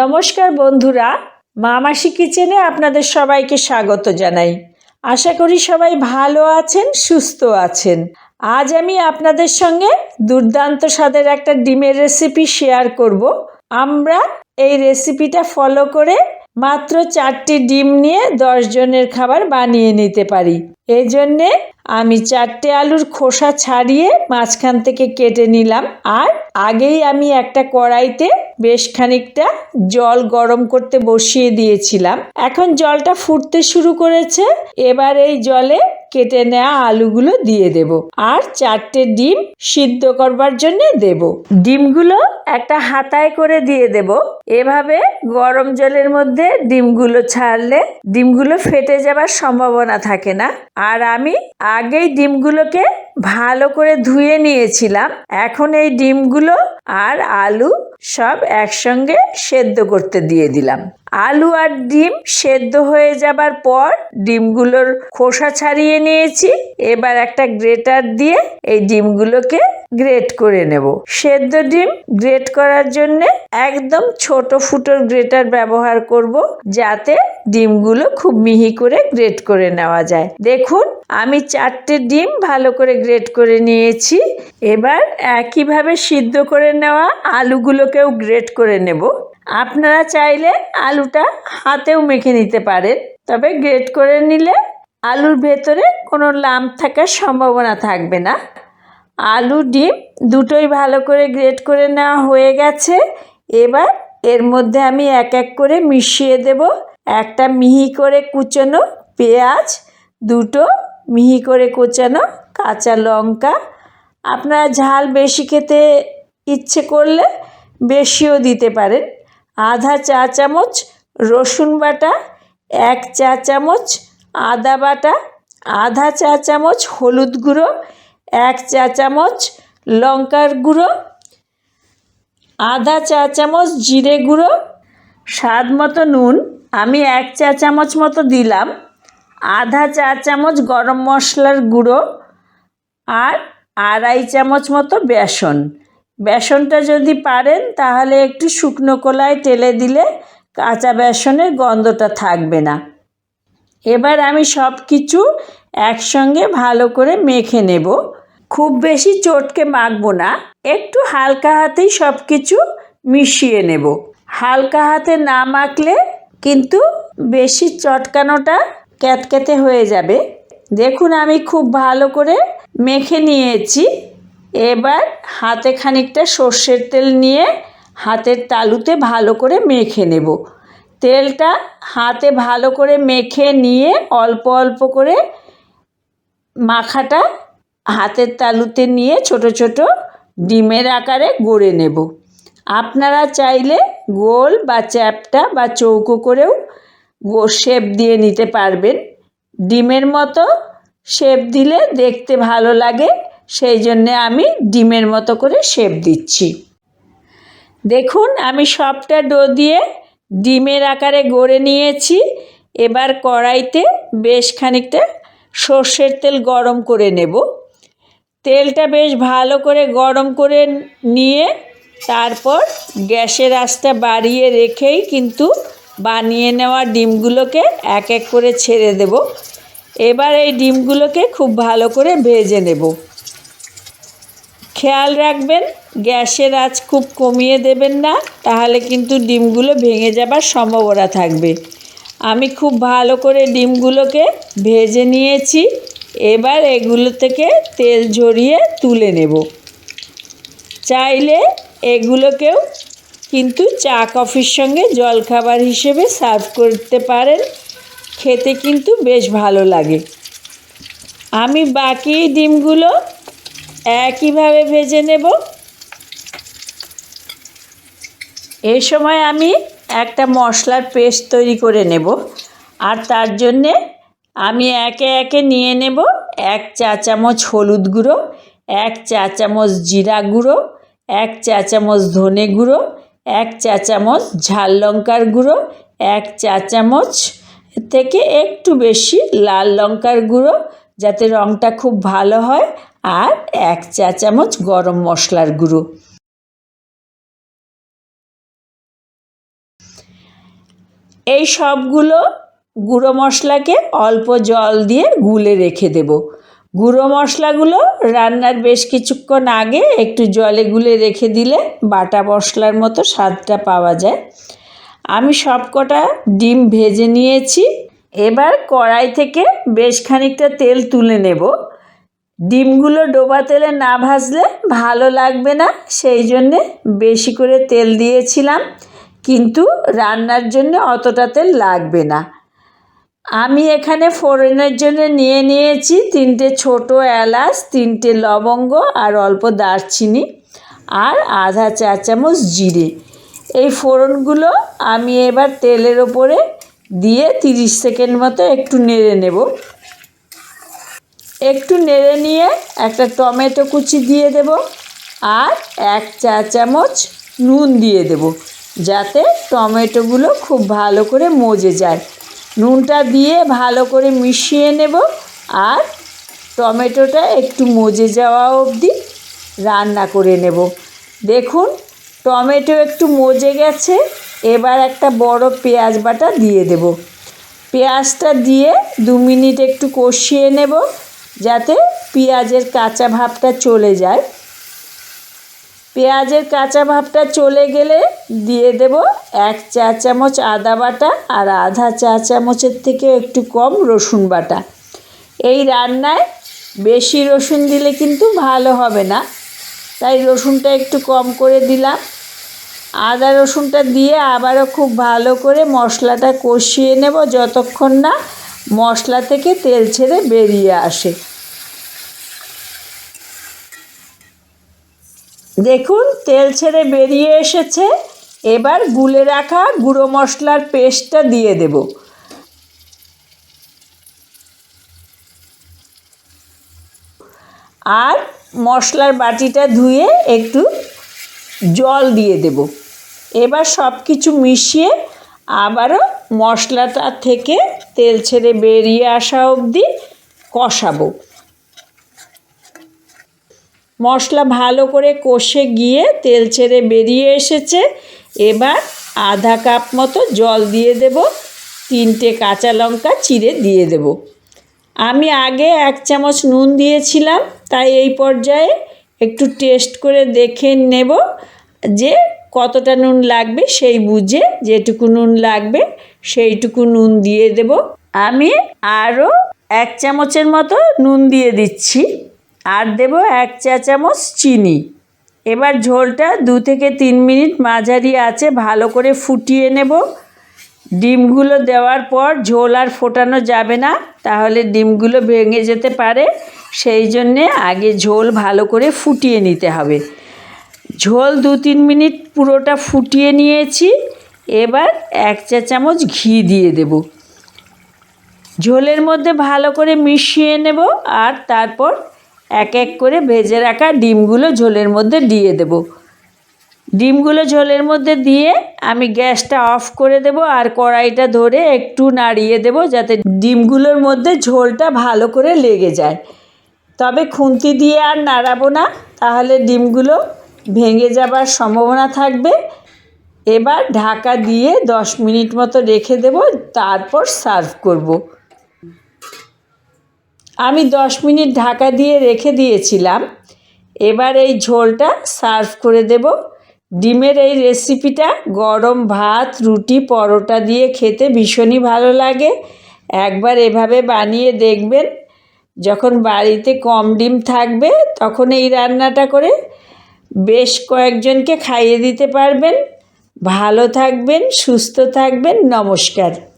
নমস্কার বন্ধুরা মামাসি কিচেনে আপনাদের সবাইকে স্বাগত জানাই। আশা করি সবাই ভালো আছেন, সুস্থ আছেন। আজ আমি আপনাদের সঙ্গে দুর্দান্ত স্বাদের একটা ডিমের রেসিপি শেয়ার করব। আমরা এই রেসিপিটা ফলো করে মাত্র চারটি ডিম নিয়ে দশ জনের খাবার বানিয়ে নিতে পারি। এই জন্যে আমি চারটে আলুর খোসা ছাড়িয়ে মাঝখান থেকে কেটে নিলাম। আর আগেই আমি একটা কড়াইতে বেশ খানিকটা জল গরম করতে বসিয়ে দিয়েছিলাম। এখন জলটা ফুটতে শুরু করেছে। এবার এই জলে কেটে নেওয়া আলুগুলো দিয়ে দেব। আর চারটে ডিম সিদ্ধ করবার জন্য দেব। ডিমগুলো একটা হাতায় করে দিয়ে দেব। এভাবে গরম জলের মধ্যে ডিমগুলো ছাড়লে ডিমগুলো ফেটে যাবার সম্ভাবনা থাকে না। আর আমি আগেই ডিমগুলোকে ভালো করে ধুয়ে নিয়েছিলাম। এখন এই ডিমগুলো আর আলু সব একসঙ্গে সেদ্ধ করতে দিয়ে দিলাম। আলু আর ডিম সেদ্ধ হয়ে যাবার পর ডিমগুলোর খোসা ছাড়িয়ে নিয়েছি। এবার একটা গ্রেটার দিয়ে এই ডিমগুলোকে গ্রেট করে নেব। সেদ্ধ ডিম গ্রেট করার জন্য একদম ছোট ফুটোর গ্রেটার ব্যবহার করব যাতে ডিমগুলো খুব মিহি করে গ্রেট করে নেওয়া যায়। দেখুন, আমি চারটে ডিম ভালো করে গ্রেট করে নিয়েছি। এবার একইভাবে সিদ্ধ করে নেওয়া আলুগুলোকেও গ্রেট করে নেব। আপনারা চাইলে আলুটা হাতেও মেখে নিতে পারেন, তবে গ্রেট করে নিলে আলুর ভেতরে কোনো লাম্প থাকার সম্ভাবনা থাকবে না। আলু ডিম দুটোই ভালো করে গ্রেট করে নেওয়া হয়ে গেছে। এবার এর মধ্যে আমি এক এক করে মিশিয়ে দেব। একটা মিহি করে কুচনো পেঁয়াজ, দুটো মিহি করে কোচানো কাঁচা লঙ্কা। আপনারা ঝাল বেশি খেতে ইচ্ছে করলে বেশিও দিতে পারেন। আধা চা চামচ রসুন বাটা, এক চা চামচ আদা বাটা, আধা চা চামচ হলুদ গুঁড়ো, এক চা চামচ লঙ্কার গুঁড়ো, আধা চা চামচ জিরে গুঁড়ো। স্বাদ মতো নুন আমি এক চা চামচ মতো দিলাম। আধা চা চামচ গরম মশলার গুঁড়ো আর আড়াই চামচ মতো বেসন। বেসনটা যদি পারেন, তাহলে একটু শুকনো কলায় টেলে দিলে কাঁচা বেসনের গন্ধটা থাকবে না। এবার আমি সব কিছু একসঙ্গে ভালো করে মেখে নেব। খুব বেশি চটকে মাখবো না, একটু হালকা হাতেই সব কিছু মিশিয়ে নেব। হালকা হাতে না মাখলে কিন্তু বেশি চটকানোটা ক্যাতক্যাতে হয়ে যাবে। দেখুন আমি খুব ভালো করে মেখে নিয়েছি। এবার হাতে খানিকটা সর্ষের তেল নিয়ে হাতের তালুতে ভালো করে মেখে নেব। তেলটা হাতে ভালো করে মেখে নিয়ে অল্প অল্প করে মাখাটা হাতের তালুতে নিয়ে ছোট ছোট ডিমের আকারে গড়ে নেব। আপনারা চাইলে গোল বা চ্যাপটা বা চৌকো করেও গো শেপ দিয়ে নিতে পারবেন। ডিমের মতো শেপ দিলে দেখতে ভালো লাগে। সেই জন্যে আমি ডিমের মতো করে শেপ দিচ্ছি। দেখুন, আমি সবটা ডো দিয়ে ডিমের আকারে গড়ে নিয়েছি। এবার কড়াইতে বেশ খানিকটা সর্ষের তেল গরম করে নেব। তেলটা বেশ ভালো করে গরম করে নিয়ে তারপর গ্যাসের আঁচটা বাড়িয়ে রেখেই কিন্তু বানিয়ে নেওয়া ডিমগুলোকে এক এক করে ছেড়ে দেব। এবার এই ডিমগুলোকে খুব ভালো করে ভেজে নেব। খেয়াল রাখবেন, গ্যাসের আঁচ খুব কমিয়ে দেবেন না, তাহলে কিন্তু ডিমগুলো ভেঙে যাবার সম্ভাবনা থাকবে। আমি খুব ভালো করে ডিমগুলোকে ভেজে নিয়েছি, এবার এগুলো থেকে তেল ঝরিয়ে তুলে নেব। চাইলে এগুলোকেও কিন্তু চা কফির সঙ্গে জলখাবার হিসেবে সার্ভ করতে পারেন, খেতে কিন্তু বেশ ভালো লাগে। আমি বাকি ডিমগুলো একইভাবে ভেজে নেব। এই সময় আমি একটা মশলার পেস্ট তৈরি করে নেব। আর তার জন্যে আমি একে একে নিয়ে নেব এক চা চামচ হলুদ গুঁড়ো, এক চা চামচ জিরা গুঁড়ো, এক চা চামচ ধনে গুঁড়ো, এক চা চামচ ঝাল লঙ্কার গুঁড়ো, এক চা চামচ থেকে একটু বেশি লাল লঙ্কার গুঁড়ো যাতে রঙটা খুব ভালো হয় আর এক চা চামচ গরম মশলার গুঁড়ো। এই সবগুলো গুঁড়ো মশলাকে অল্প জল দিয়ে গুলে রেখে দেব। গুঁড়ো মশলাগুলো রান্নার বেশ কিছুক্ষণ আগে একটু জলে গুলে রেখে দিলে বাটা মশলার মতো স্বাদটা পাওয়া যায়। আমি সবকটা ডিম ভেজে নিয়েছি। এবার কড়াই থেকে বেশ খানিকটা তেল তুলে নেব। ডিমগুলো ডোবা তেলে না ভাজলে ভালো লাগবে না, সেই জন্যে বেশি করে তেল দিয়েছিলাম, কিন্তু রান্নার জন্য অতটা তেল লাগবে না। আমি এখানে ফোড়নের জন্য নিয়ে নিয়েছি তিনটে ছোট এলাচ, তিনটে লবঙ্গ আর অল্প দারচিনি আর আধা চা চামচ জিরে। এই ফোড়নগুলো আমি এবার তেলের ওপরে দিয়ে তিরিশ সেকেন্ড মতো একটু নেড়ে নেব। একটু নেড়ে নিয়ে একটা টমেটো কুচি দিয়ে দেব আর এক চা চামচ নুন দিয়ে দেব যাতে টমেটোগুলো খুব ভালো করে মজে যায়। নুনটা দিয়ে ভালো করে মিশিয়ে নেব আর টমেটোটা একটু মজে যাওয়া অবধি রান্না করে নেব। দেখুন, টমেটো একটু মজে গেছে, এবার একটা বড় পেঁয়াজ বাটা দিয়ে দেব। পেঁয়াজটা দিয়ে দু মিনিট একটু কষিয়ে নেব। যাতে পেঁয়াজের কাঁচা ভাবটা চলে যায়। পেঁয়াজের কাঁচা ভাবটা চলে গেলে দিয়ে দেব এক চা চামচ আদা বাটা আর আধা চা চামচের থেকে একটু কম রসুন বাটা। এই রান্নায় বেশি রসুন দিলে কিন্তু ভালো হবে না। তাই রসুনটা একটু কম করে দিলাম। আদা রসুনটা দিয়ে আবারও খুব ভালো করে মশলাটা কষিয়ে নেব যতক্ষণ না মশলা থেকে তেল ছেড়ে বেরিয়ে আসে। দেখুন, তেল ছেড়ে বেরিয়ে এসেছে। এবার গুলে রাখা গুঁড়ো মশলার পেস্টটা দিয়ে দেব। আর মশলার বাটিটা ধুয়ে একটু জল দিয়ে দেব। এবার সব কিছু মিশিয়ে আবারও মশলাটা থেকে তেল ছেড়ে বেরিয়ে আসা অবধি কষাবো। মশলা ভালো করে কষে গিয়ে তেল ছেড়ে বেরিয়ে এসেছে। এবার আধা কাপ মতো জল দিয়ে দেব, তিনটে কাঁচা লঙ্কা চিড়ে দিয়ে দেব। আমি আগে এক চামচ নুন দিয়েছিলাম, তাই এই পর্যায়ে একটু টেস্ট করে দেখে নেব যে কতটা নুন লাগবে সেই বুঝে যেটুকু নুন লাগবে সেইটুকু নুন দিয়ে দেব। আমি আরও এক চামচের মতো নুন দিয়ে দিচ্ছি। আর দেব এক চা চামচ চিনি। এবার ঝোলটা দু থেকে তিন মিনিট মাঝারি আছে ভালো করে ফুটিয়ে নেব। ডিমগুলো দেওয়ার পর ঝোল আর ফোটানো যাবে না, তাহলে ডিমগুলো ভেঙে যেতে পারে। সেই জন্যে আগে ঝোল ভালো করে ফুটিয়ে নিতে হবে। ঝোল দু তিন মিনিট পুরোটা ফুটিয়ে নিয়েছি। এবার এক চা চামচ ঘি দিয়ে দেব। ঝোলের মধ্যে ভালো করে মিশিয়ে নেব আর তারপর এক এক করে ভেজে রাখা ডিমগুলো ঝোলের মধ্যে দিয়ে দেব। ডিমগুলো ঝোলের মধ্যে দিয়ে আমি গ্যাসটা অফ করে দেব আর কড়াইটা ধরে একটু নাড়িয়ে দেব যাতে ডিমগুলোর মধ্যে ঝোলটা ভালো করে লেগে যায়। তবে খুন্তি দিয়ে আর নাড়াবো না, তাহলে ডিমগুলো ভেঙে যাবার সম্ভাবনা থাকবে। এবার ঢাকা দিয়ে দশ মিনিট মতো রেখে দেব, তারপর সার্ভ করব। আমি দশ মিনিট ঢাকা দিয়ে রেখে দিয়েছিলাম। এবার এই ঝোলটা সার্ভ করে দেব। ডিমের এই রেসিপিটা গরম ভাত, রুটি, পরোটা দিয়ে খেতে ভীষণই ভালো লাগে। একবার এভাবে বানিয়ে দেখবেন। যখন বাড়িতে কম ডিম থাকবে, তখন এই রান্নাটা করে বেশ কয়েকজনকে খাইয়ে দিতে পারবেন। ভালো থাকবেন সুস্থ থাকবেন। নমস্কার।